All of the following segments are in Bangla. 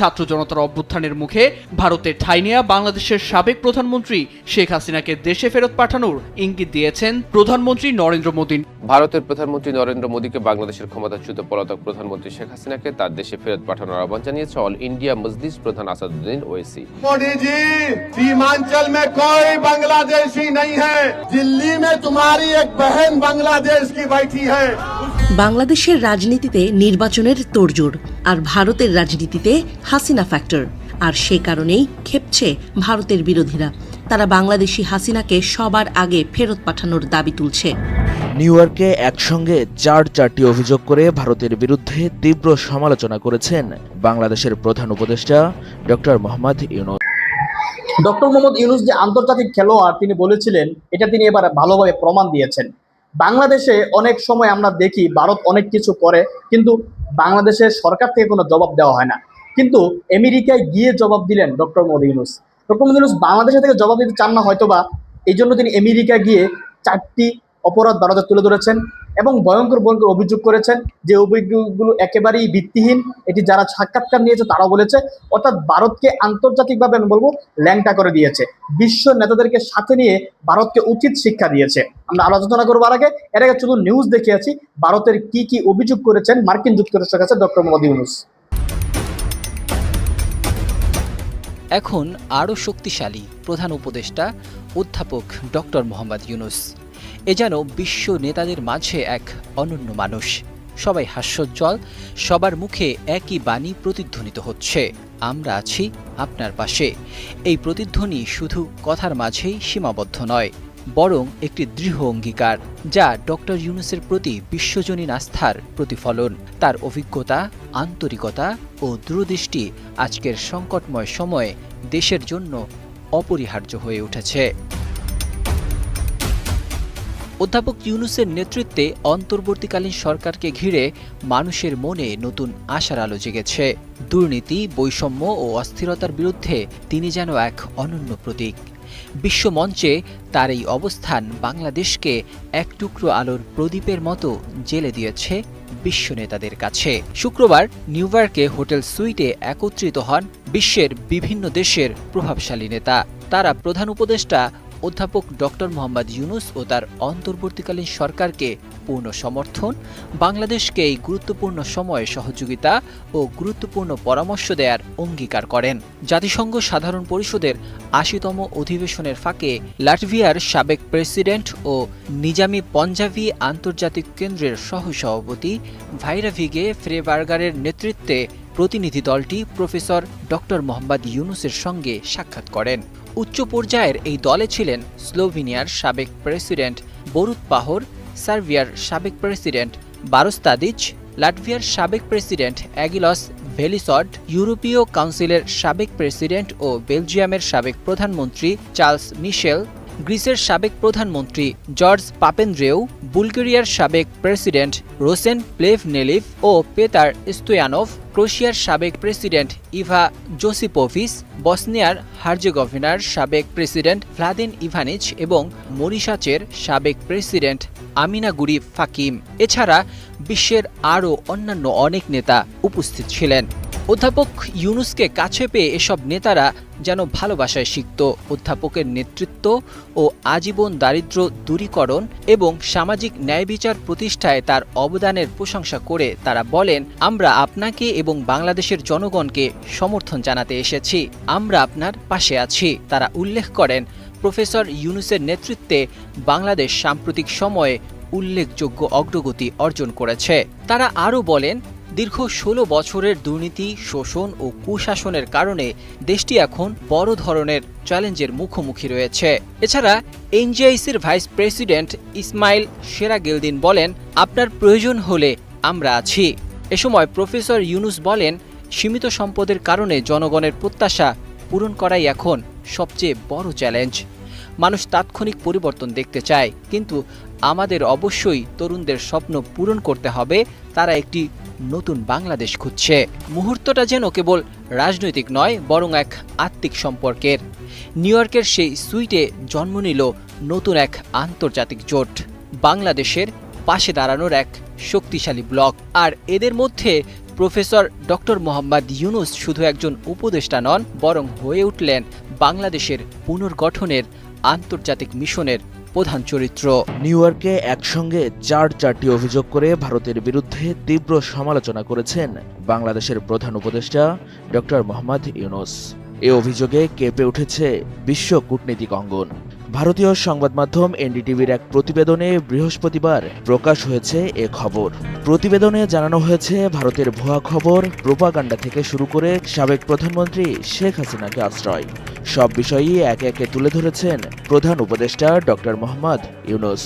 ছাত্র জনতার অভ্যুত্থানের মুখে ভারতের ঠাই নেয়া বাংলাদেশের সাবেক প্রধানমন্ত্রী শেখ হাসিনাকে দেশে ফেরত পাঠানোর ইঙ্গিত দিয়েছেন প্রধানমন্ত্রী নরেন্দ্র মোদী ভারতের প্রধানমন্ত্রী নরেন্দ্র মোদীকে বাংলাদেশের ক্ষমতাচ্যুত পলাতক প্রধানমন্ত্রী শেখ হাসিনাকে তার দেশে ফেরত পাঠানোর আহ্বান জানিয়েছে অল ইন্ডিয়া মজলিস প্রধান আসাদুদ্দিন ওয়েসি मोदी जी सीमांचल में कोई बांग्लादेशी नहीं है दिल्ली में तुम्हारी एक बहन बांग्लादेश की बैठी है বাংলাদেশের রাজনীতিতে নির্বাচনের তোড়জোড় আর ভারতের রাজনীতিতে হাসিনা ফ্যাক্টর আর সে কারণেই খেপছে ভারতের বিরোধীরা। তারা বাংলাদেশি হাসিনাকে সবার আগে ফেরত পাঠানোর দাবি তুলছে। নিউ ইয়র্কে একসঙ্গে চার চারটি অভিযোগ করে ভারতের বিরুদ্ধে তীব্র সমালোচনা করেছেন বাংলাদেশের প্রধান উপদেষ্টা ডক্টর মোহাম্মদ ইউনুস। ডক্টর মোহাম্মদ ইউনুস যে আন্তর্জাতিক খেলোয়াড় তিনি বলেছিলেন এটা তিনি এবার ভালোভাবে প্রমাণ দিয়েছেন। বাংলাদেশে অনেক সময় আমরা দেখি ভারত অনেক কিছু করে, কিন্তু বাংলাদেশের সরকার থেকে কোনো জবাব দেওয়া হয় না। কিন্তু আমেরিকায় গিয়ে জবাব দিলেন ডক্টর মোদী ইউনুস। ডক্টর মোদী ইউনুস বাংলাদেশে থেকে জবাব দিতে চান না হয়তোবা, এই জন্য তিনি আমেরিকায় গিয়ে চারটি অপরাধ ভারতে তুলে ধরেছেন। এবং ভয়ঙ্কর ভয়ঙ্কর অভিযোগ করেছেন যে অভিযোগগুলো একেবারেই ভিত্তিহীন। এটি যারা সাক্ষাৎকার নিয়েছে তারাও বলেছে, অর্থাৎ ভারতকে আন্তর্জাতিকভাবে আমি বলব ল্যাংটা করে দিয়েছে। বিশ্ব নেতাদেরকে সাথে নিয়ে ভারতকে উচিত শিক্ষা দিয়েছে। আমরা আলোচনা করবার আগে। এর আগে শুধু নিউজ দেখিয়েছি ভারতের কি কি অভিযোগ করেছেন মার্কিন যুক্তরাষ্ট্রের কাছে ডক্টর মোহাম্মদ ইউনুস। এখন আরও শক্তিশালী প্রধান উপদেষ্টা, অধ্যাপক ডক্টর মোহাম্মদ ইউনুস। এ যেন বিশ্ব নেতাদের মাঝে এক অনন্য মানুষ। সবাই হাস্যোজ্জ্বল, সবার মুখে একই বাণী প্রতিধ্বনিত হচ্ছে। আমরা আছি আপনার পাশে। এই প্রতিধ্বনি শুধু কথার মাঝেই সীমাবদ্ধ নয়, বরং একটি দৃঢ় অঙ্গীকার, যা ডক্টর ইউনুসের প্রতি বিশ্বজনীন আস্থার প্রতিফলন। তার অভিজ্ঞতা, আন্তরিকতা ও দূরদৃষ্টি আজকের সংকটময় সময়ে দেশের জন্য অপরিহার্য হয়ে উঠেছে। অধ্যাপক ইউনুসের নেতৃত্বে অন্তর্বর্তীকালীন সরকারকে ঘিরে মানুষের মনে নতুন আশার আলো জেগেছে। দুর্নীতি, বৈষম্য ও অস্থিরতার বিরুদ্ধে তিনি যেন এক অনন্য প্রতীক। বিশ্বমঞ্চে তার এই অবস্থান বাংলাদেশকে এক টুকরো আলোর প্রদীপের মতো জেলে দিয়েছে বিশ্ব নেতাদের কাছে। শুক্রবার নিউ ইয়র্কে হোটেল সুইটে একত্রিত হন বিশ্বের বিভিন্ন দেশের প্রভাবশালী নেতা। তারা প্রধান উপদেষ্টা অধ্যাপক ডক্টর মোহাম্মদ ইউনুস ও তার অন্তর্বর্তীকালীন সরকারকে পূর্ণ সমর্থন, বাংলাদেশকে এই গুরুত্বপূর্ণ সময়ে সহযোগিতা ও গুরুত্বপূর্ণ পরামর্শ দেওয়ার অঙ্গীকার করেন। জাতিসংঘ সাধারণ পরিষদের আশিতম অধিবেশনের ফাঁকে লাটভিয়ার সাবেক প্রেসিডেন্ট ও নিজামি পঞ্জাবি আন্তর্জাতিক কেন্দ্রের সহসভাপতি ভাইরাভিগে ফ্রেবার্গারের নেতৃত্বে প্রতিনিধি দলটি প্রফেসর ডক্টর মোহাম্মদ ইউনুসের সঙ্গে সাক্ষাৎ করেন। উচ্চ পর্যায়ের এই দলে ছিলেন স্লোভেনিয়ার সাবেক প্রেসিডেন্ট বরুত পাহর, সার্বিয়ার সাবেক প্রেসিডেন্ট বারোস্তাদিচ লাটভিয়ার সাবেক প্রেসিডেন্ট অ্যাগিলস ভেলিসট ইউরোপীয় কাউন্সিলের সাবেক প্রেসিডেন্ট ও বেলজিয়ামের সাবেক প্রধানমন্ত্রী চার্লস মিশেল গ্রিসের সাবেক প্রধানমন্ত্রী জর্জ পাপেন্দ্রেও বুলগেরিয়ার সাবেক প্রেসিডেন্ট রোসেন প্লেভনেলিভ ও পেতার স্টোয়ানভ ক্রোশিয়ার সাবেক প্রেসিডেন্ট ইভা জোসিপোভিস, বসনিয়ার হার্জেগোভিনার সাবেক প্রেসিডেন্ট ভ্লাদিন ইভানিচ এবং মরিশাচের সাবেক প্রেসিডেন্ট আমিনা গুরি ফাকিম। এছাড়া বিশ্বের আরও অন্যান্য অনেক নেতা উপস্থিত ছিলেন। অধ্যাপক ইউনুসকে কাছে পেয়ে এসব নেতারা যেন ভালোবাসায় শিখত অধ্যাপকের নেতৃত্ব ও আজীবন দারিদ্র দূরীকরণ এবং সামাজিক ন্যায় বিচার প্রতিষ্ঠায় তার অবদানের প্রশংসা করে তারা বলেন, আমরা আপনাকে এবং বাংলাদেশের জনগণকে সমর্থন জানাতে এসেছি। আমরা আপনার পাশে আছি। তারা উল্লেখ করেন, প্রফেসর ইউনুসের নেতৃত্বে বাংলাদেশ সাম্প্রতিক সময়ে উল্লেখযোগ্য অগ্রগতি অর্জন করেছে। তারা আরও বলেন দীর্ঘ ষোলো বছরের দুর্নীতি, শোষণ ও কুশাসনের কারণে দেশটি এখন বড় ধরনের চ্যালেঞ্জের মুখোমুখি রয়েছে। এছাড়া এনজিআইসির ভাইস প্রেসিডেন্ট ইসমাইল সেরাগেলদিন বলেন, আপনার প্রয়োজন হলে আমরা আছি। এ সময় প্রফেসর ইউনুস বলেন, সীমিত সম্পদের কারণে জনগণের প্রত্যাশা পূরণ করাই এখন সবচেয়ে বড় চ্যালেঞ্জ। মানুষ তাৎক্ষণিক পরিবর্তন দেখতে চায়, কিন্তু আমাদের অবশ্যই তরুণদের স্বপ্ন পূরণ করতে হবে। তারা একটি নতুন বাংলাদেশ খুঁজছে। মুহূর্তটা যেন কেবল রাজনৈতিক নয়, বরং এক আত্মিক সম্পর্কের। নিউ ইয়র্কের সেই সুইটে জন্ম নিল নতুন এক আন্তর্জাতিক জোট। বাংলাদেশের পাশে দাঁড়ানোর এক শক্তিশালী ব্লক। আর এদের মধ্যে প্রফেসর ডক্টর মোহাম্মদ ইউনুস শুধু একজন উপদেষ্টা নন, বরং হয়ে উঠলেন বাংলাদেশের পুনর্গঠনের আন্তর্জাতিক মিশনের প্রধান চরিত্র। নিউ ইয়র্কে একসঙ্গে চার চারটি অভিযোগ করে ভারতের বিরুদ্ধে তীব্র সমালোচনা করেছেন বাংলাদেশের প্রধান উপদেষ্টা ডক্টর মোহাম্মদ ইউনুস। এ অভিযোগে কেঁপে উঠেছে বিশ্ব কূটনীতিক অঙ্গন। ভারতীয় সংবাদ মাধ্যম এনডিটিভির এক প্রতিবেদনে বৃহস্পতিবার প্রকাশ হয়েছে এ খবর। প্রতিবেদনে জানানো হয়েছে, ভারতের ভুয়া খবর, প্রোপাগান্ডা থেকে শুরু করে সাবেক প্রধানমন্ত্রী শেখ হাসিনাকে আশ্রয়। সব বিষয়ই একে একে তুলে ধরেছেন প্রধান উপদেষ্টা ডক্টর মোহাম্মদ ইউনুস।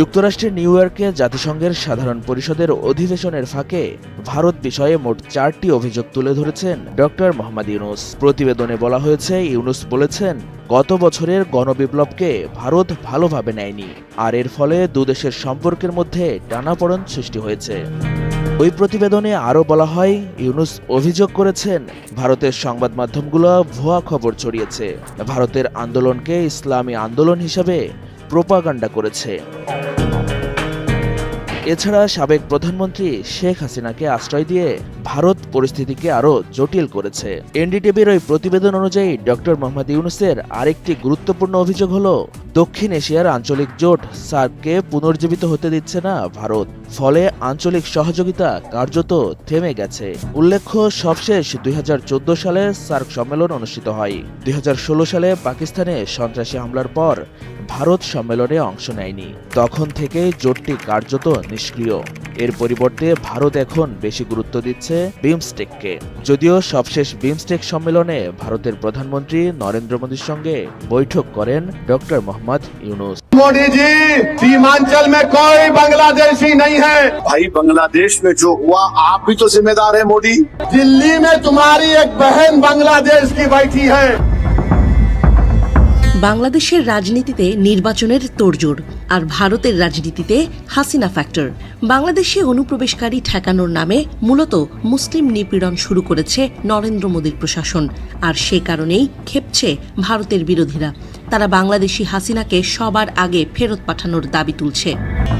যুক্তরাষ্ট্রের নিউ ইয়র্কে জাতিসংঘের সাধারণ পরিষদের অধিবেশনের ফাঁকে ভারত বিষয়ে মোট চারটি অভিযোগ তুলে ধরেছেন ডক্টর মোহাম্মদ ইউনুস। প্রতিবেদনে বলা হয়েছে, ইউনুস বলেছেন, গত বছরের গণবিপ্লবকে ভারত ভালোভাবে নেয়নি, আর এর ফলে দুদেশের সম্পর্কের মধ্যে টানাপড়ন সৃষ্টি হয়েছে। ওই প্রতিবেদনে আরও বলা হয়, ইউনুস অভিযোগ করেছেন, ভারতের সংবাদ মাধ্যমগুলো ভুয়া খবর ছড়িয়েছে। ভারতের আন্দোলনকে ইসলামী আন্দোলন হিসেবে প্রোপাগান্ডা করেছে। এছাড়া সাবেক প্রধানমন্ত্রী শেখ হাসিনাকে আশ্রয় দিয়ে ভারত পরিস্থিতিকে আরও জটিল করেছে। এনডিটিভির ওই প্রতিবেদন অনুযায়ী ডক্টর মোহাম্মদ ইউনুসের আরেকটি গুরুত্বপূর্ণ অভিযোগ হল, দক্ষিণ এশিয়ার আঞ্চলিক জোট সার্ককে পুনর্জীবিত হতে দিচ্ছে না ভারত। ফলে আঞ্চলিক সহযোগিতা কার্যত থেমে গেছে। উল্লেখ্য, সবশেষ দুই হাজার চোদ্দ সালে সার্ক সম্মেলন অনুষ্ঠিত হয়। দুই হাজার ষোলো সালে পাকিস্তানে সন্ত্রাসী হামলার পর ভারত সম্মেলনে অংশ নেয়নি তখন থেকে জোটটি কার্যত নিষ্ক্রিয় এর পরিবর্তে ভারত এখন বেশি গুরুত্ব দিচ্ছে বিমস্টেককে যদিও সবশেষ বিমস্টেক সম্মেলনে ভারতের প্রধানমন্ত্রী নরেন্দ্র মোদীর সঙ্গে বৈঠক করেন ডক্টর মোহাম্মদ ইউনুস मोदी जी सीमांचल में कोई बांग्लादेशी नहीं है भाई बांग्लादेश में जो हुआ आप भी तो जिम्मेदार है मोदी दिल्ली में तुम्हारी एक बहन बांग्लादेश की बैठी है বাংলাদেশের রাজনীতিতে নির্বাচনের তোড়জোড় আর ভারতের রাজনীতিতে হাসিনা ফ্যাক্টর বাংলাদেশে অনুপ্রবেশকারী ঠেকানোর নামে মূলত মুসলিম নিপীড়ন শুরু করেছে নরেন্দ্র মোদীর প্রশাসন, আর সে কারণেই খেপছে ভারতের বিরোধীরা। তারা বাংলাদেশি হাসিনাকে সবার আগে ফেরত পাঠানোর দাবি তুলছে।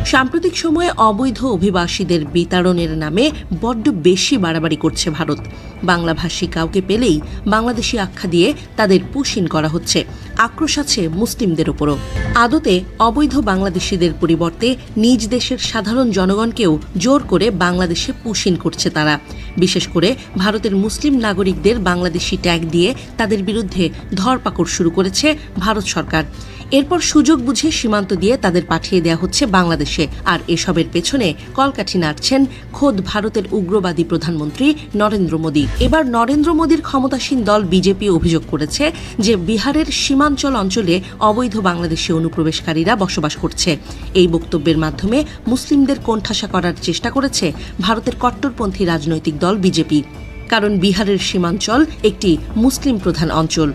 সাম্প্রতিক সময়ে অবৈধ অভিবাসীদের বিতাড়নের নামে বড্ড বেশি বাড়াবাড়ি করছে ভারত। বাংলাভাষী কাউকে পেলেই বাংলাদেশি আখ্যা দিয়ে তাদের পুশিন করা হচ্ছে। আক্রোশ আছে মুসলিমদের ওপরও আদতে অবৈধ বাংলাদেশিদের পরিবর্তে নিজ দেশের সাধারণ জনগণকেও জোর করে বাংলাদেশে পুশিন করছে তারা। বিশেষ করে ভারতের মুসলিম নাগরিকদের বাংলাদেশি ট্যাগ দিয়ে তাদের বিরুদ্ধে ধরপাকড় শুরু করেছে ভারত সরকার। এরপর সুযোগ বুঝে সীমান্ত দিয়ে তাদের পাঠিয়ে দেওয়া হচ্ছে বাংলাদেশে। আর এসবের পেছনে কলকাঠি নাড়ছেন খোদ ভারতের উগ্রবাদী প্রধানমন্ত্রী নরেন্দ্র মোদী। এবার নরেন্দ্র মোদীর ক্ষমতাসীন দল বিজেপি অভিযোগ করেছে যে বিহারের সীমাঞ্চল অঞ্চলে অবৈধ বাংলাদেশি অনুপ্রবেশকারীরা বসবাস করছে। এই বক্তব্যের মাধ্যমে মুসলিমদের কোণঠাসা করার চেষ্টা করেছে ভারতের কট্টরপন্থী রাজনৈতিক দল বিজেপি। কারণ বিহারের সীমাঞ্চল একটি মুসলিম প্রধান অঞ্চল।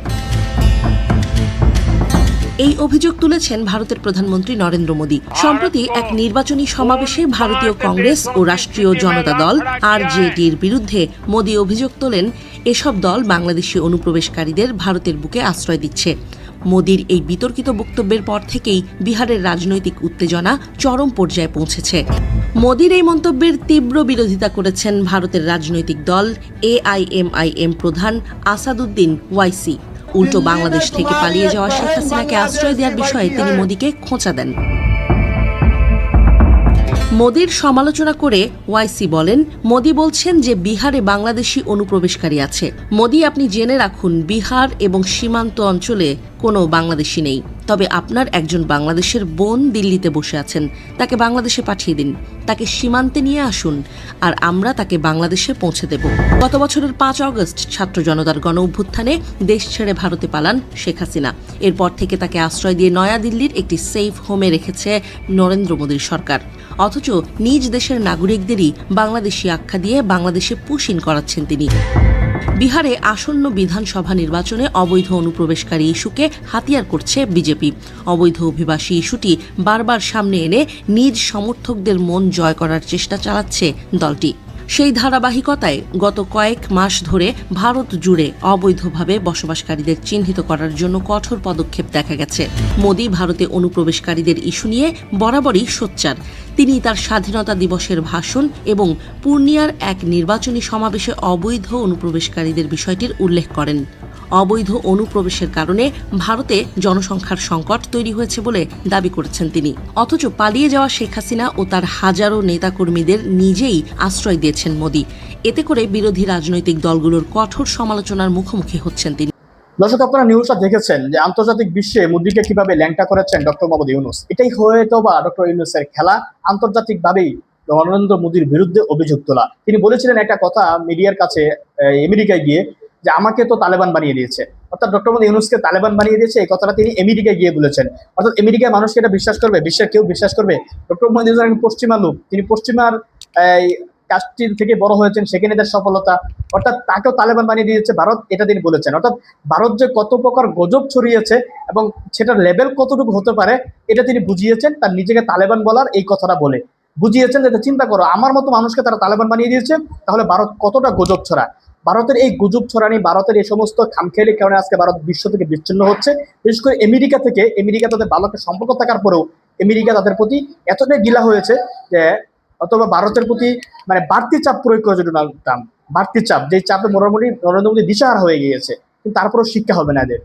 এই অভিযোগ তুলেছেন ভারতের প্রধানমন্ত্রী নরেন্দ্র মোদী। সম্প্রতি এক নির্বাচনী সমাবেশে ভারতীয় কংগ্রেস ও রাষ্ট্রীয় জনতা দল আর জেডির বিরুদ্ধে মোদী অভিযোগ তোলেন এসব দল বাংলাদেশি অনুপ্রবেশকারীদের ভারতের বুকে আশ্রয় দিচ্ছে। মোদীর এই বিতর্কিত বক্তব্যের পর থেকেই বিহারের রাজনৈতিক উত্তেজনা চরম পর্যায়ে পৌঁছেছে। মোদীর এই মন্তব্যের তীব্র বিরোধিতা করেছেন ভারতের রাজনৈতিক দল এআইএমআইএম প্রধান আসাদুদ্দিন ওয়াইসি। উল্টো বাংলাদেশ থেকে পালিয়ে যাওয়া শেখ হাসিনাকে আশ্রয় দেওয়ার বিষয়ে তিনি মোদীকে খোঁচা দেন। মোদীর সমালোচনা করে ওয়াইসি বলেন, মোদী বলছেন যে বিহারে বাংলাদেশি অনুপ্রবেশকারী আছে। মোদী, আপনি জেনে রাখুন, বিহার এবং সীমান্ত অঞ্চলে কোনো বাংলাদেশি নেই। তবে আপনার একজন বাংলাদেশের বোন দিল্লিতে বসে আছেন। তাকে বাংলাদেশে পাঠিয়ে দিন। তাকে সীমান্তে নিয়ে আসুন। আর আমরা তাকে বাংলাদেশে পৌঁছে দেব। গত বছরের পাঁচ অগস্ট ছাত্র জনতার গণ অভ্যুত্থানে দেশ ছেড়ে ভারতে পালান শেখ হাসিনা। এরপর থেকে তাকে আশ্রয় দিয়ে নয়াদিল্লির একটি সেফ হোমে রেখেছে নরেন্দ্র মোদীর সরকার। অথচ নিজ দেশের নাগরিকদেরই বাংলাদেশি আখ্যা দিয়ে বাংলাদেশে পুশিন করাচ্ছেন তিনি। বিহারে আসন্ন বিধানসভা নির্বাচনে অবৈধ অনুপ্রবেশকারী ইস্যুকে হাতিয়ার করছে বিজেপি। অবৈধ অভিবাসী ইস্যুটি বারবার সামনে এনে নিজ সমর্থকদের মন জয় করার চেষ্টা চালাচ্ছে দলটি। সেই ধারাবাহিকতায় গত কয়েক মাস ধরে ভারত জুড়ে অবৈধভাবে বসবাসকারীদের চিহ্নিত করার জন্য কঠোর পদক্ষেপ দেখা গেছে। মোদী ভারতে অনুপ্রবেশকারীদের ইস্যু নিয়ে বরাবরই সোচ্চার। তিনি তার স্বাধীনতা দিবসের ভাষণ এবং পূর্ণিয়ার এক নির্বাচনী সমাবেশে অবৈধ অনুপ্রবেশকারীদের বিষয়টির উল্লেখ করেন। অবৈধ অনুপ্রবেশের কারণে ভারতে জনসংখ্যার সংকট তৈরি হয়েছে বলে দাবি করেছেন তিনি। অথচ পালিয়ে যাওয়া শেখ হাসিনা ও তার হাজারো নেতাকর্মীদের নিজেই আশ্রয় দিয়েছেন মোদী। এতে করে বিরোধী রাজনৈতিক দলগুলোর কঠোর সমালোচনার মুখোমুখি হচ্ছেন তিনি। দর্শক, আপনারা নিউজটা দেখেছেন যে আন্তর্জাতিক বিশ্বে মোদীকে কীভাবে ল্যাংটা করেছেন ডক্টর মোহাম্মদ ইউনুস। এটাই হয়তো বা ডক্টর ইউনুসের খেলা। আন্তর্জাতিক ভাবেই নরেন্দ্র মোদীর বিরুদ্ধে অভিযোগ তোলা তিনি বলেছিলেন একটা কথা মিডিয়ার কাছে আমেরিকায় গিয়ে যে আমাকে তো তালেবান বানিয়ে দিয়েছে। অর্থাৎ ডক্টর মোহাম্মদ ইউনুসকে তালেবান বানিয়ে দিয়েছে, এই কথাটা তিনি আমেরিকায় গিয়ে বলেছেন। অর্থাৎ আমেরিকায় মানুষকে এটা বিশ্বাস করবে, বিশ্বের কেউ বিশ্বাস করবে? ডক্টর মোহাম্মদ ইউনুস একজন পশ্চিমা লোক, তিনি পশ্চিমার কাজটি থেকে বড় হয়েছেন, সেখানে তার সফলতা। অর্থাৎ তাকেও তালেবান বানিয়ে দিয়েছে ভারত, এটা তিনি বলেছেন। অর্থাৎ ভারত যে কত প্রকার গজব ছড়িয়েছে এবং সেটার লেভেল কতটুকু হতে পারে, এটা তিনি বুঝিয়েছেন, তার নিজেকে তালেবান বলার এই কথাটা বলে। বুঝিয়েছেন যে চিন্তা করো, আমার মতো মানুষকে তারা তালেবান বানিয়ে দিয়েছে, তাহলে ভারত কতটা গুজব ছড়া ভারতের এই গুজব ছড়ানি, ভারতের এই সমস্ত খামখেয়ালি কারণে আজকে ভারত বিশ্ব থেকে বিচ্ছিন্ন হচ্ছে। বিশেষ করে আমেরিকা থেকে, আমেরিকা তাদের ভালো সম্পর্ক থাকার পরেও আমেরিকা তাদের প্রতি এতটাই গিলা হয়েছে যে, অথবা ভারতের প্রতি মানে বাড়তি চাপ প্রয়োগ করেছে ডোনাল্ড ট্রাম্প। বাড়তি চাপ যে চাপে মোটামুটি নরেন্দ্র মোদী দিশাহারা হয়ে গিয়েছে। কিন্তু তারপরেও শিক্ষা হবে না এদের।